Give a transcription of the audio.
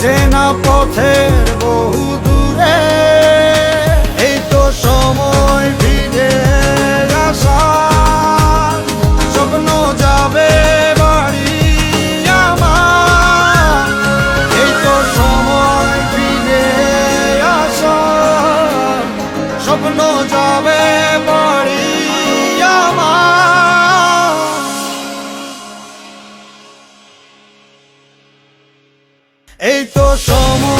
চেনা পথের বহু দূরে, এই তো সময় ফিরে আসার স্বপ্ন যাবে বাড়ি আমার, এই সময় স্বপ্ন যাবে এই তো সময়